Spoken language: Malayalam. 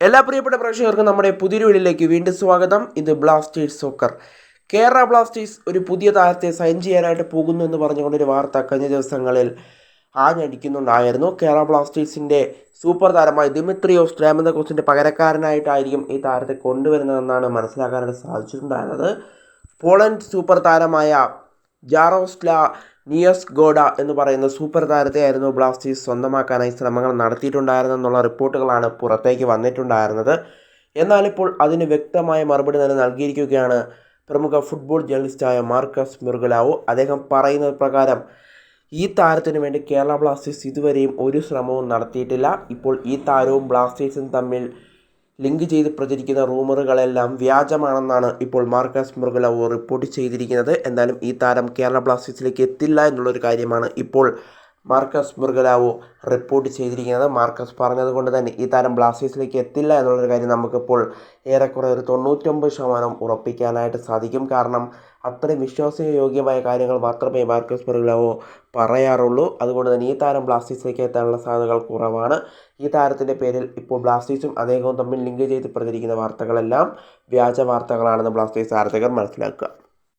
എല്ലാ പ്രിയപ്പെട്ട പ്രേക്ഷകർക്കും നമ്മുടെ പുതിയൊരു വീടിലേക്ക് വീണ്ടും സ്വാഗതം. ഇത് ബ്ലാസ്റ്റേഴ്സ് സോക്കർ. കേരള ബ്ലാസ്റ്റേഴ്സ് ഒരു പുതിയ താരത്തെ സൈൻ ചെയ്യാനായിട്ട് പോകുന്നു എന്ന് പറഞ്ഞുകൊണ്ടൊരു വാർത്ത കഴിഞ്ഞ ദിവസങ്ങളിൽ ആഞ്ഞടിക്കുന്നുണ്ടായിരുന്നു. കേരള ബ്ലാസ്റ്റേഴ്സിന്റെ സൂപ്പർ താരമായ ദിമിത്രിയോസ് ഡ്രാമന്തകോസിന്റെ പകരക്കാരനായിട്ടായിരിക്കും ഈ താരത്തെ കൊണ്ടുവരുന്നതെന്നാണ് മനസ്സിലാക്കാനായിട്ട് സാധിച്ചിട്ടുണ്ടായിരുന്നത്. പോളണ്ട് സൂപ്പർ താരമായ ജാറോസ്ല നിയസ് ഗോഡ എന്ന് പറയുന്ന സൂപ്പർ താരത്തെയായിരുന്നു ബ്ലാസ്റ്റേഴ്സ് സ്വന്തമാക്കാനായി ശ്രമങ്ങൾ നടത്തിയിട്ടുണ്ടായിരുന്നെന്നുള്ള റിപ്പോർട്ടുകളാണ് പുറത്തേക്ക് വന്നിട്ടുണ്ടായിരുന്നത്. എന്നാലിപ്പോൾ അതിന് വ്യക്തമായ മറുപടി തന്നെ നൽകിയിരിക്കുകയാണ് പ്രമുഖ ഫുട്ബോൾ ജേർണലിസ്റ്റായ മാർക്കസ് മിർഗുലാവോ. അദ്ദേഹം പറയുന്ന പ്രകാരം ഈ താരത്തിന് വേണ്ടി കേരള ബ്ലാസ്റ്റേഴ്സ് ഇതുവരെയും ഒരു ശ്രമവും നടത്തിയിട്ടില്ല. ഇപ്പോൾ ഈ താരവും ബ്ലാസ്റ്റേഴ്സും തമ്മിൽ ലിങ്ക് ചെയ്ത് പ്രചരിക്കുന്ന റൂമറുകളെല്ലാം വ്യാജമാണെന്നാണ് ഇപ്പോൾ മാർക്കസ് മൃഗലവ് റിപ്പോർട്ട് ചെയ്തിരിക്കുന്നത്. എന്തായാലും ഈ താരം കേരള ബ്ലാസ്റ്റേഴ്സിലേക്ക് എത്തില്ല എന്നുള്ളൊരു കാര്യമാണ് ഇപ്പോൾ മാർക്കസ് മുർഗലാവോ റിപ്പോർട്ട് ചെയ്തിരിക്കുന്നത്. മാർക്കസ് പറഞ്ഞത് കൊണ്ട് തന്നെ ഈ താരം ബ്ലാസ്റ്റേഴ്സിലേക്ക് എത്തില്ല എന്നുള്ളൊരു കാര്യം നമുക്കിപ്പോൾ ഏറെക്കുറെ ഒരു തൊണ്ണൂറ്റൊമ്പത് ശതമാനം ഉറപ്പിക്കാനായിട്ട് സാധിക്കും. കാരണം അത്രയും വിശ്വാസയോഗ്യമായ കാര്യങ്ങൾ മാത്രമേ മാർക്കസ് മുർഗലാവോ പറയാറുള്ളൂ. അതുകൊണ്ട് തന്നെ ഈ താരം ബ്ലാസ്റ്റേഴ്സിലേക്ക് എത്താനുള്ള സാധ്യതകൾ കുറവാണ്. ഈ താരത്തിന്റെ പേരിൽ ഇപ്പോൾ ബ്ലാസ്റ്റേഴ്സും അദ്ദേഹവും തമ്മിൽ ലിങ്ക് ചെയ്ത് പ്രചരിക്കുന്ന വാർത്തകളെല്ലാം വ്യാജ വാർത്തകളാണെന്ന് ബ്ലാസ്റ്റേഴ്സ് ആരാധകർ മനസ്സിലാക്കുക.